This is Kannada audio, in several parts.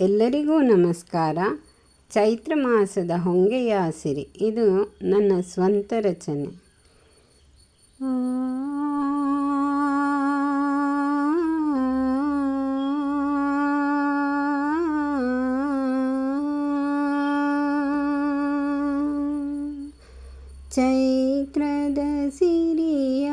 ಎಲ್ಲರಿಗೂ ನಮಸ್ಕಾರ. ಚೈತ್ರ ಮಾಸದ ಹೊಂಗೆಯ ಸಿರಿ ಇದು ನನ್ನ ಸ್ವಂತ ರಚನೆ. ಚೈತ್ರದ ಸಿರಿಯ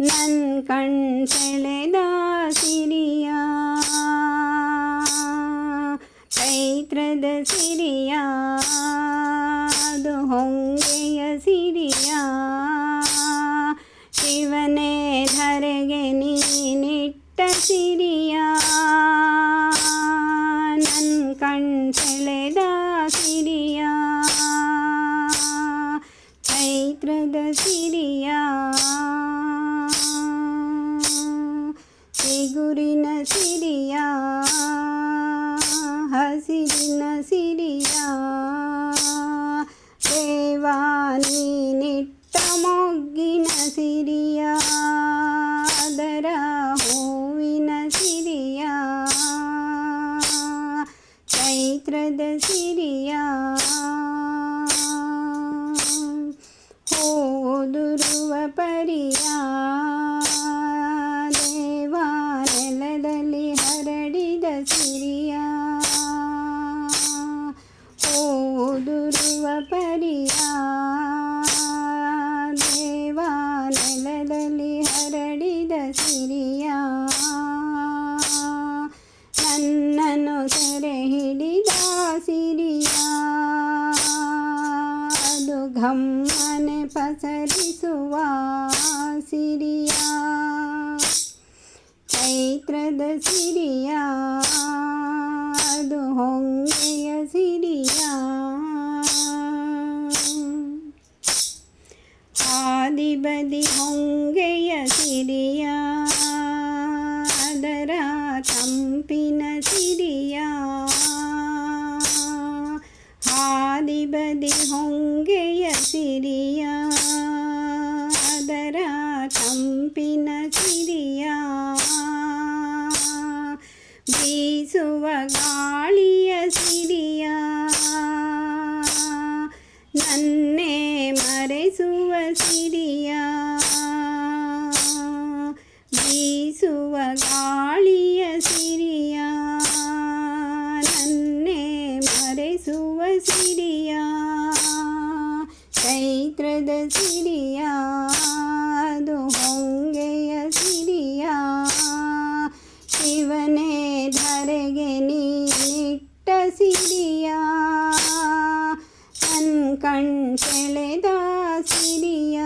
ನನ್ ಕಣ್ ಸೆಳೆದ ಸಿರಿಯ ಚೈತ್ರದ ಸಿರಿಯ ಅದು ಹೊಂಗೆಯ ಸಿರಿಯ ಶಿವನೇ ಧರೆಗೆ ನೀನಿಟ್ಟ ಸಿರಿಯ ನನ್ ಕಣ್ ಸೆಳೆದ ಸಿರಿಯ ಚೈತ್ರದ ಸಿರಿಯ ಚಿಗುರಿನ ಸಿರಿಯ, ಹಸಿರಿನ ಸಿರಿಯ. ದೇವಾನಿ ನಿಟ್ಟ ಮೊಗ್ಗಿನ ಸಿರಿಯ, ಅದರ ಹೂವಿನ ಸಿರಿಯ. ಚೈತ್ರದ ಸಿರಿಯ, ಓದುರುವ ಪರಿಯ. ಘಮ್ಮನೆ ಪಸರಿಸುವ ಸಿರಿಯ ಚೈತ್ರದ ಸಿರಿಯ ಅದು ಹೊಂಗೆಯ ಸಿರಿಯ ಆದಿ ಬದಿ ಹೊಂಗೆಯ ಸಿರಿಯ ಅದರ ತಂಪಿನ ಸಿರಿಯ ಹೊಂಗೆಯ ಸಿರಿಯ ಅದರ ತಂಪಿನ ಸಿರಿಯ ಬೀಸುವ ಗಾಳಿಯ ಸಿರಿಯ ನನ್ನೇ ಮರೆಸುವ ಸಿರಿಯ ಚೈತ್ರದ ಸಿರಿಯ ಅದು ಹೊಂಗೆಯ ಸಿರಿಯ ಶಿವನೇ ಧರೆಗೆ ನೀನಿಟ್ಟ ಸಿರಿಯ ನನ್ ಕಣ್ ಸೆಳೆದ ಸಿರಿಯ